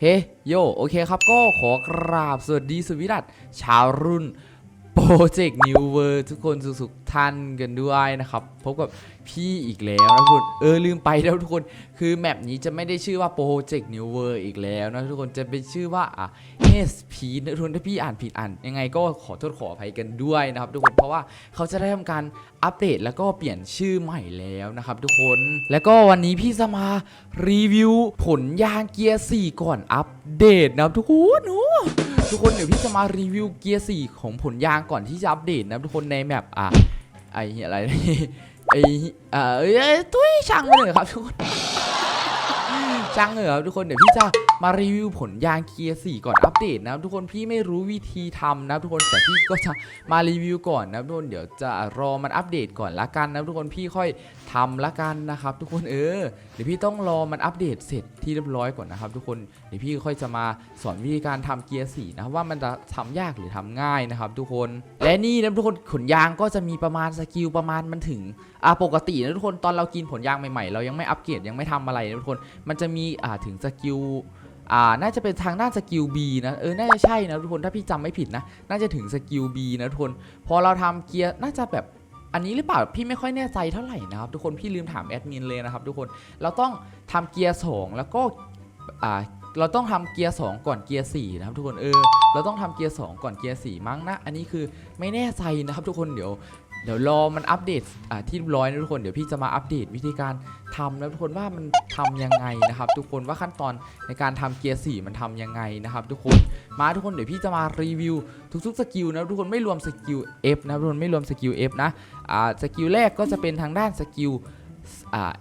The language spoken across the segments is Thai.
เฮ้โยโอเคครับก็ขอกราบสวัสดีสวีดัตชาวรุ่น โปรเจกต์นิวเวอร์ทุกคนสุขๆท่านกันด้วยนะครับ พบกับพี่อีกแล้วนะทุกคนเออลืมไปแล้วทุกคนคือแมปนี้จะไม่ได้ชื่อว่าโปรเจกต์นิวเวอร์อีกแล้วนะทุกคนจะเป็นชื่อว่าอะ SP นะทุกคนถ้าพี่อ่านผิดอ่านยังไงก็ขอโทษขออภัยกันด้วยนะครับทุกคนเพราะว่าเขาจะได้ทำการอัปเดตแล้วก็เปลี่ยนชื่อใหม่แล้วนะครับทุกคนแล้วก็วันนี้พี่จะมารีวิวผลยางเกียร์4ก่อนอัปเดตนะครับทุกคนโอ้ ทุกคนเดี๋ยวพี่จะมารีวิวเกียร์4ของผลยางก่อนที่จะอัปเดตนะทุกคนในแมปอะไอ้อะไรไอ้เอ่อเอ้ยตุ้ยช่างมาเลยครับทุกคนช่างเหอะครับทุกคนเดี๋ยวพี่จะมารีวิวผลยางเกียร์4ก่อนอัปเดตนะทุกคนพี่ไม่รู้วิธีทำนะทุกคนแต่พี่ก็จะมารีวิวก่อนนะทุกคนเดี๋ยวจะรอมันอัปเดตก่อนละกันนะทุกคนพี่ค่อย ทำละกันนะครับ ทุกคนเออเดี๋ยวพี่ต้องรอมันอัปเดตเสร็จที่เรียบร้อยก่อนนะครับ ทุกคนเดี๋ยวพี่ค่อยจะมาสอนวิธีการทำเกียร์4นะครับว่ามันจะทำยากหรือทำง่ายนะครับ ทุกคนและนี่นะทุกคนขนยางก็จะมีประมาณสกิลประมาณมันถึงอ่าปกตินะทุกคนตอนเรากินผลยางใหม่ๆ เรายังไม่อัปเกรดยังไม่ทำอะไรนะทุกคนมันจะมีอ่าถึงสกิลอ่า น่าจะเป็นทางด้านสกิล B นะ เออ น่าจะใช่นะทุกคน ถ้าพี่จำไม่ผิดนะ น่าจะถึงสกิล B นะทุกคน พอเราทำเกียร์ น่าจะแบบ อันนี้หรือเปล่าพี่ไม่ค่อยแน่ใจเท่าไหร่นะครับทุกคนพี่ลืมถามแอดมินเลยนะครับทุกคนเราต้องทำเกียร์สองแล้วก็อ่าเราต้องทำเกียร์2ก่อนเกียร์4นะครับทุกคนเออเราต้องทำเกียร์2ก่อนเกียร์4มั้งนะ อันนี้คือไม่แน่ใจนะครับทุกคนเดี๋ยวเดี๋ยวรอมันอัปเดตอ่าที่ร้อยนะทุกคนเดี๋ยวพี่จะมาอัปเดตวิธีการ ทำนะทุกคนว่ามันทำยังไงนะครับ ทุกคนว่าขั้นตอนในการทำเกียร์4มันทำยังไงนะครับ ทุกคนมาทุกคนเดี๋ยวพี่จะมารีวิวทุกๆสกิลนะทุกคนไม่รวมสกิล F นะทุกคนไม่รวมสกิล F นะอ่าสกิลแรกก็จะเป็นทางด้านสกิลอ่า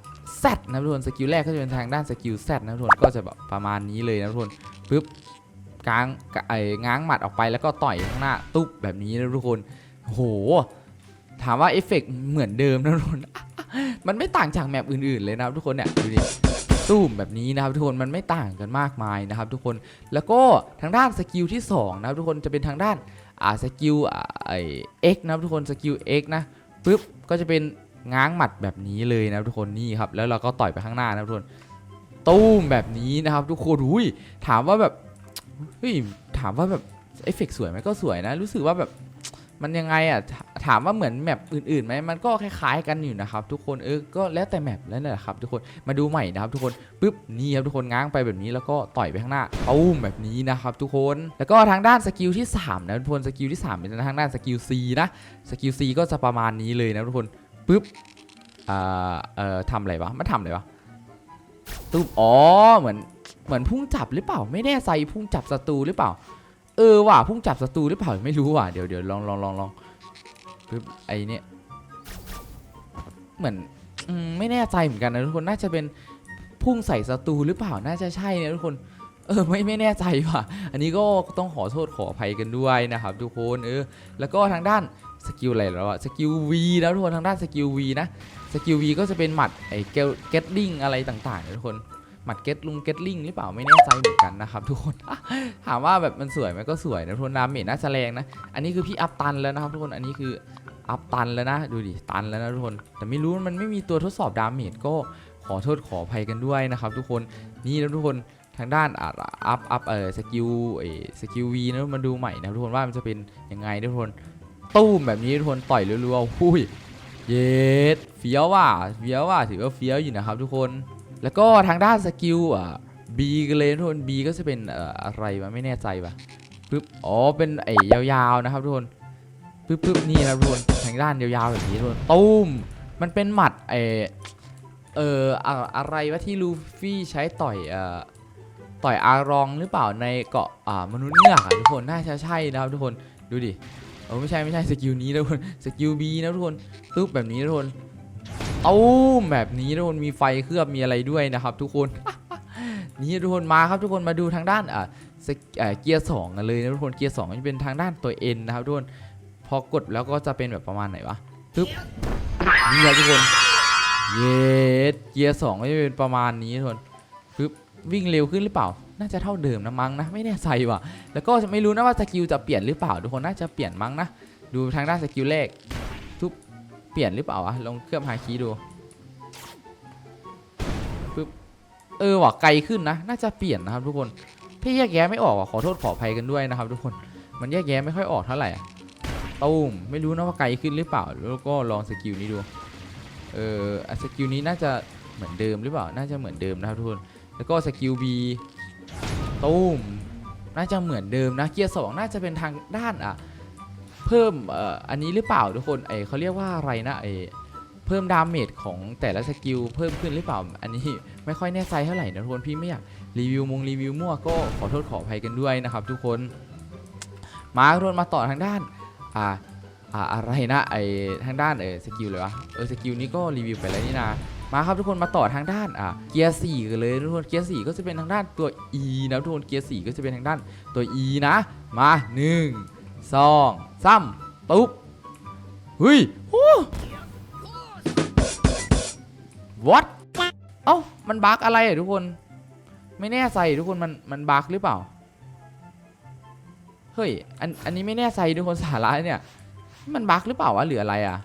Z นะทุกคนสกิลแรกก็จะเป็นทางด้านสกิล Z นะทุกคนก็จะแบบประมาณนี้เลยนะทุกคนปึ๊บกางไอ้ง้างหมัดออกไปแล้วก็ต่อยข้างหน้าตุ๊บแบบนี้นะทุกคนโหถามว่าเอฟเฟกต์เหมือนเดิมนะทุกคน มันไม่ต่างจากแมปอื่นๆเลยนะครับทุกคนเนี่ยดูดิตู้มแบบนี้นะครับทุกคนมันไม่ต่างกันมากมายนะครับทุกคนแล้วก็ทางด้านสกิลที่สองนะครับทุกคนจะเป็นทางด้านอ่าสกิลไอเอ็กนะครับทุกคนสกิล X นะปึ๊บก็จะเป็นง้างหมัดแบบนี้เลยนะครับทุกคนนี่ครับแล้วเราก็ต่อยไปข้างหน้านะครับทุกคนตู้มแบบนี้นะครับ ทุกคนอุ้ยถามว่าแบบเฮ้ยถามว่าแบบเอฟเฟกต์สวยไหมก็สวยนะ รู้สึกว่าแบบ มันยังไงอะถถามว่าเหมือนแมปอื่นๆไหมมันก็คล้ายๆกันอยู่นะครับทุกคนเออก็แล้วแต่แมปแล้วนั่นแหละครับทุกคนมาดูใหม่นะครับทุกคนปึ๊บนี่ครับทุกคนง้างไปแบบนี้แล้วก็ต่อยไปข้างหน้าปุ้มแบบนี้นะครับทุกคนแล้วก็ทางด้านสกิลที่3นะทุกคนสกิลที่3เป็นทางด้านสกิล C นะสกิล C ก็จะประมาณนี้เลยนะทุกคนปึ๊บอ่าเอ่อทำอะไรวะมันทำอะไรวะตุ๊บอ๋อเหมือนเหมือนพุ่งจับหรือเปล่า ไม่แน่ใจพุ่งจับศัตรูหรือเปล่า เออว่ะพุ่งจับศัตรูหรือเปล่าไม่รู้ว่ะเดี๋ยวเดี๋ยวลองลองลองลองปึ๊บไอเนี่ยเหมือนอืมไม่แน่ใจเหมือนกันนะทุกคนน่าจะเป็นพุ่งใส่ศัตรูหรือเปล่าน่าจะใช่นะทุกคน เออไม่ไม่แน่ใจว่ะ อันนี้ก็ต้องขอโทษขออภัยกันด้วยนะครับ ทุกคนเออแล้วก็ทางด้านสกิลอะไรแล้วอะสกิล V แล้วทุกคนทางด้านสกิล V นะสกิล V ก็จะเป็นหมัดไอ้เกลเกตลิงอะไรต่างๆนะทุกคน หมัดเกตลุงเกตลิงหรือเปล่าไม่แน่ใจเหมือนกันนะครับทุกคนถามว่าแบบมันสวยไหมก็สวยนะทุกคนดาเมจน่าจะแรงนะ อันนี้คือพี่อัพตันแล้วนะครับทุกคนอันนี้คืออัพตันแล้วนะดูดิตันแล้วนะทุกคน แต่ไม่รู้มันไม่มีตัวทดสอบดาเมจก็ขอโทษขออภัยกันด้วยนะครับทุกคนนี่นะทุกคนทางด้านอัพอัพอพเออสกิลเอสกิลวีนะมาดูใหม่นะทุกคนว่ามันจะเป็นยังไงนะทุกคนตู้มแบบนี้ทุกคนต่อยรัวๆหุ้ยเย็ดเฟี้ยวว่ะเฟี้ยวว่ะถือว่าเฟี้ยวอยู่นะครับทุกคน แล้วก็ทางด้านสกิลอะ B กันเลยทุกคน B ก็จะเป็นเอ่ออะไรวะไม่แน่ใจว่ะปึ๊บอ๋อเป็นไอ้ยาวๆนะครับทุกคนปึ๊บปึ๊บนี่นะครับทุกคนทางด้านยาวๆแบบนี้ทุกคนตุ้มมันเป็นหมัดไอเอออะอะไรวะที่ลูฟี่ใช้ต่อยเอ่อต่อยอารองหรือเปล่าในเกาะอ่ามนุษย์เงือกทุกคนน่าจะใช่นะครับทุกคนดูดิเออไม่ใช่ไม่ใช่สกิลนี้นะทุกคนสกิล B นะทุกคนปึ๊บแบบนี้นะทุกคน ตุ้มแบบนี้ทุกคนมีไฟเคลือบมีอะไรด้วยนะครับ ทุกคนนี่ทุกคนมาครับทุกคนมาดูทางด้านอ่าเออเกียร์สองกันเลยนะทุกคนเกียร์สองจะเป็นทางด้านตัว N นะครับทุกคนพอกดแล้วก็จะเป็นแบบประมาณไหนวะปึ๊บนี่ครับทุกคนเยสเกียร์สองก็จะเป็นประมาณนี้ทุกคนปึ๊บวิ่งเร็วขึ้นหรือเปล่า น่าจะเท่าเดิมนะมั้งนะไม่แน่ใจว่ะแล้วก็ไม่รู้นะว่าสกิลจะเปลี่ยนหรือเปล่า ทุกคนน่าจะเปลี่ยนมั้งนะดูทางด้านสกิลแรก ลี่ยนหรือเปล่าวะลองเคลือบฮาคีดูปึ๊บเออว่ะไกลขึ้นนะ น่าจะเปลี่ยนนะครับทุกคนพี่แยกแยะไม่ออกว่ะขอโทษขออภัยกันด้วยนะครับ ทุกคนมันแยกแยะไม่ค่อยออกเท่าไหร่อะตูมไม่รู้นะว่าไกลขึ้นหรือเปล่า แล้วก็ลองสกิลนี้ดูเออสกิลนี้น่าจะเหมือนเดิมหรือเปล่าน่าจะเหมือนเดิมนะครับทุกคนแล้วก็สกิล B ตูมน่าจะเหมือนเดิมนะเกียร์สองน่าจะเป็นทางด้านอะ เพิ่มอ,อันนี้หรือเปล่าทุกคนเอเขาเรียกว่าอะไรนะเอเพิ่มดาเมจของแต่ละสกิลเพิ่มขึ้นหรือเปล่า อันนี้ไม่ค่อยแน่ใจเท่าไหร่นะทุกคนพี่ไม่อยากรีวิวมงรีวิวมั่วก็ขอโทษขออภัยกันด้วยนะครับ ทุกคนมาทุกคนมาต่อทางด้านอ่าอ่าอะไรนะไอทางด้านเออสกิลเลยวะเออสกิลนี้ก็รีวิวไปแล้วนี่นะมาครับทุกคนมาต่อทางด้านอ่าเกียร์สี่กันเลยทุกคนเกียร์สี่ก็จะเป็นทางด้านตัว E นะทุกคนเกียร์สี่ก็จะเป็นทางด้านตัว E นะ มา 1 2 ซ้ำตุ๊บเฮ้ยโอ้วัดเอ้ามันบั๊กอะไรทุกคน ไม่แน่ใจทุกคนมันมันบั๊กหรือเปล่า เฮ้ยอันอันนี้ไม่แน่ใจทุกคนสาระเนี่ย มันบั๊กหรือเปล่าวะเหลืออะไรอะ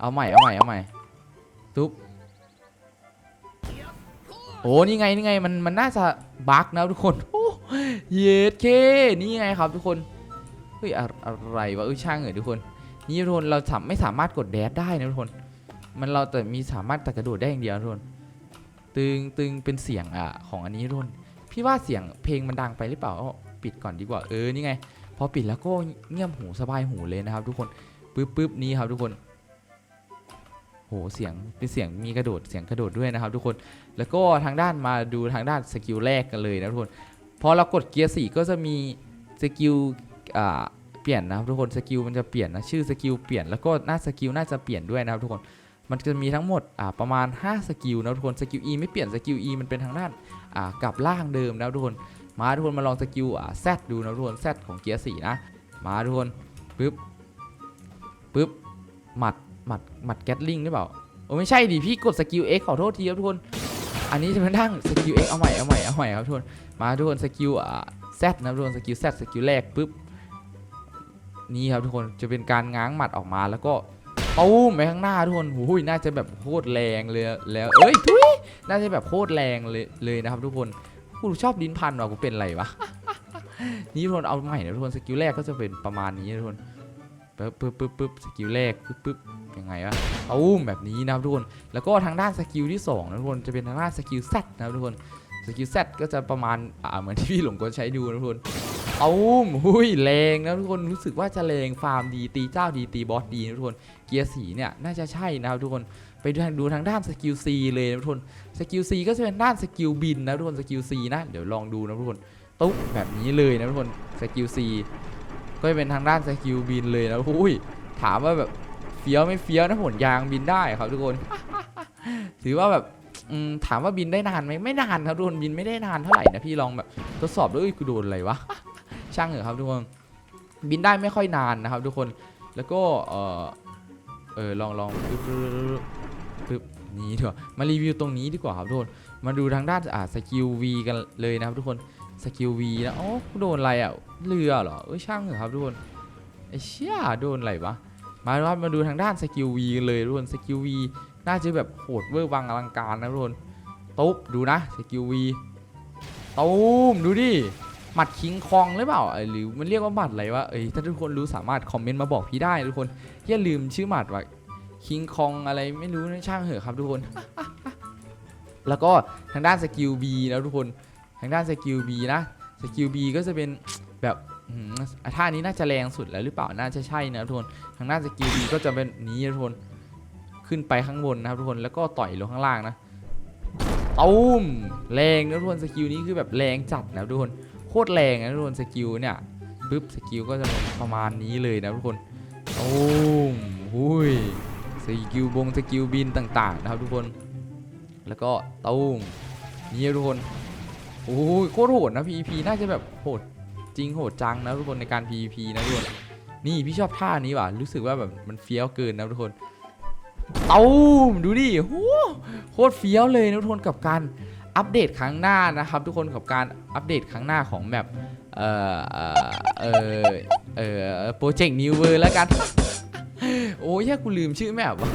เอาใหม่เอาใหม่เอาใหม่ตุ๊บโอ้นี่ไงนี่ไงมันมันน่าจะบั๊กนะทุกคนโอ้เยดเคนี่ไงครับทุกคน ฮ้ยอะไรวะเออช่างเหรอทุกคน นี่ทุกคนเราสามไม่สามารถกดแดดได้นะทุกคน มันเราแต่มีสามารถแต่กระโดดได้อย่างเดียวทุกคน ตึงตึงเป็นเสียงอะของอันนี้ทุกคน พี่ว่าเสียงเพลงมันดังไปหรือเปล่าปิดก่อนดีกว่า เออ นี่ไง พอปิดแล้วก็เงียบหูสบายหูเลยนะครับทุกคน ปึ๊บปึ๊บนี้ครับทุกคน โห เสียงเป็นเสียงมีกระโดด เสียงกระโดดด้วยนะครับทุกคน แล้วก็ทางด้านมาดูทางด้านสกิลแรกกันเลยนะทุกคน พอเรากดเกียร์สี่ก็จะมีสกิล เปลี่ยนนะครับทุกคนสกิลมันจะเปลี่ยนนะชื่อสกิลเปลี่ยนแล้วก็หน้าสกิลน่าจะเปลี่ยนด้วยนะครับทุกคนมันจะมีทั้งหมดประมาณ 5 สกิลนะทุกคนสกิล E ไม่เปลี่ยนสกิล E มันเป็นทางด้านกลับล่างเดิมนะทุกคนมาทุกคนมาลองสกิลอ่า Z ดูนะทุกคน Z ของเกียร์สี่นะมาทุกคนปึ๊บปึ๊บหมัดหมัดหมัดแกตลิงหรือเปล่าโอ้ไม่ใช่ดิพี่กดสกิล X ขอโทษทีครับทุกคนอันนี้จะเป็นทั้งสกิล X เอาใหม่เอาใหม่เอาใหม่ครับทุกคนมาทุกคนสกิลอ่า Z นะทุกคนสกิล Z สกิลแรกปุ๊บ นี่ครับทุกคนจะเป็นการง้างหมัดออกมาแล้วก็ตู้มไปข้างหน้าทุกคนหูยน่าจะแบบโคตรแรงเลยแล้วเอ้ยทุยน่าจะแบบโคตรแรงเลยเลยนะครับ ทุกคนกูชอบดินพันว่ะกูเป็นไรวะนี่ทุกคนเอาใหม่นะทุกคนสกิลแรกก็จะเป็นประมาณนี้นะทุกคนปึ๊บปึ๊บปึ๊บปึ๊บสกิลแรกปึ๊บปึ๊บยังไงวะตู้มแบบนี้นะครับทุกคนแล้วก็ทางด้านสกิลที่2นะทุกคนจะเป็นทางด้านสกิล Z นะครับทุกคนสกิล Z ก็จะประมาณอ่าเหมือนที่พี่หลงก็ใช้ดูนะทุกคน ตู้มหุยแรงนะทุกคนรู้สึกว่าจะแรงฟาร์มดีตีเจ้าดีตีบอสดีนะทุกคนเกียร์สีเนี่ยน่าจะใช่นะครับทุกคนไปดูทางดูทางด้านสกิล C เลยนะทุกคนสกิล C ก็จะเป็นด้านสกิลบินนะทุกคนสกิล C นะเดี๋ยวลองดูนะทุกคนตุ๊บแบบนี้เลยนะทุกคนสกิล C ก็จะเป็นทางด้านสกิลบินเลยนะอุ้ยถามว่าแบบเฟี้ยวไม่เฟี้ยวนะผลยางบินได้ครับทุกคนถือว่าแบบถามว่าบินได้นานไหมไม่นานครับทุกคนบินไม่ได้นานเท่าไหร่นะพี่ลองแบบทดสอบด้วยกูโดนอะไรวะ ช่างเหอะครับทุกคนบินได้ไม่ค่อยนานนะครับ ทุกคนแล้วก็เออเออลองลองปึ๊บปึ๊บนี่ดีกว่ามารีวิวตรงนี้ดีกว่าครับทุกคนมาดูทางด้านอ่าสกิล V กันเลยนะครับทุกคนสกิล V นะโอ้โดนอะไรอะเรือเหรอเอ้ยช่างเหรอครับทุกคนไอ้เชี่ยโดนอะไรวะมาดูครับมาดูทางด้านสกิลวีกันเลยทุกคนสกิลวีน่าจะแบบโหดเวอร์วังอลังการนะทุกคนตุ๊บดูนะสกิลวีตูมดูดิ หมัดคิงคองหรือเปล่าหรือมันเรียกว่าหมัดอะไรวะเอ้ยถ้าทุกคนรู้สามารถคอมเมนต์มาบอกพี่ได้ทุกคนอย่าลืมชื่อหมัดว่าคิงคองอะไรไม่รู้นะช่างเหอะครับทุกคน แล้วก็ทางด้านสกิลบีนะทุกคนทางด้านสกิลบีนะสกิลบีก็จะเป็นแบบท่านี้น่าจะแรงสุดแล้วหรือเปล่าน่าจะใช่นะทุกคนทางด้านสกิลดีก็จะเป็นนี้นะทุกคนขึ้นไปข้างบนนะครับทุกคนแล้วก็ต่อยลงข้างล่างนะตุ้มแรงนะทุกคนสกิลนี้คือแบบแรงจัดนะทุกคน โคตรแรงนะทุกคนสกิลเนี่ยปึ๊บสกิลก็จะเป็นประมาณนี้เลยนะทุกคนตุ้มหุยสกิลบงสกิลบินต่างๆนะครับทุกคน แล้วก็ตุ้มนี่ทุกคนโอ้ยโคตรโหดนะ PVP น่าจะแบบโหดจริงโหดจังนะทุกคนในการ PVP นะทุกคนนี่พี่ชอบท่านี้ว่ะรู้สึกว่าแบบมันเฟี้ยวเกินนะทุกคนตูมดูดิโหโคตรเฟี้ยวเลยนะทุกคนกับการ อัปเดตครั้งหน้านะครับ ทุกคนกับการอัปเดตครั้งหน้าของแบบเอ่อเอ่อเอ่อโปรเจกต์นิวเวอร์แล้วกัน โอ้ยแค่กูลืมชื่อแมปว่ะ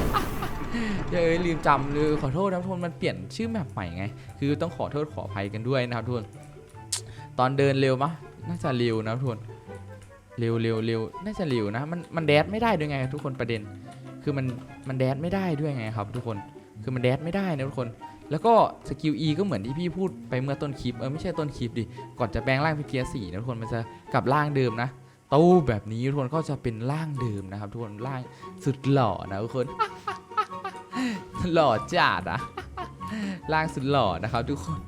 เดี๋ยวเอ้ยลืมจำเลยขอโทษนะทุกคนมันเปลี่ยนชื่อแมปใหม่ไง คือต้องขอโทษขออภัยกันด้วยนะครับทุกคนตอนเดินเร็วมะน่าจะเร็วนะทุกคนเร็วเร็วเร็วน่าจะเร็วนะมันมันแดดไม่ได้ด้วยไง ทุกคนประเด็น คือมันมันแดดไม่ได้ด้วยไงครับ ทุกคนคือมันแดดไม่ได้นะทุกคน แล้วก็สกิล E ก็เหมือนที่พี่พูดไปเมื่อต้นคลิป เออไม่ใช่ต้นคลิปดิ ก่อนจะแปลงร่างเป็นเกียร์สี่นะทุกคนมันจะกลับร่างเดิมนะตู้แบบนี้ทุกคนก็จะเป็นร่างเดิมนะครับทุกคนร่างสุดหล่อนะทุกคน หล่อจัดอะร่างสุดหล่อนะครับทุกคน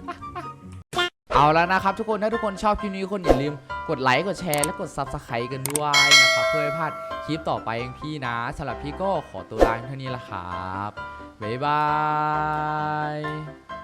เอาแล้วนะครับทุกคนถ้าทุกคนชอบคลิปนี้คนอย่าลืมกดไลค์กดแชร์และกด Subscribe กันด้วยนะครับเพื่อไม่พลาดคลิปต่อไปของพี่นะสำหรับพี่ก็ขอตัวลาเท่านี้ละครับ บ๊ายบาย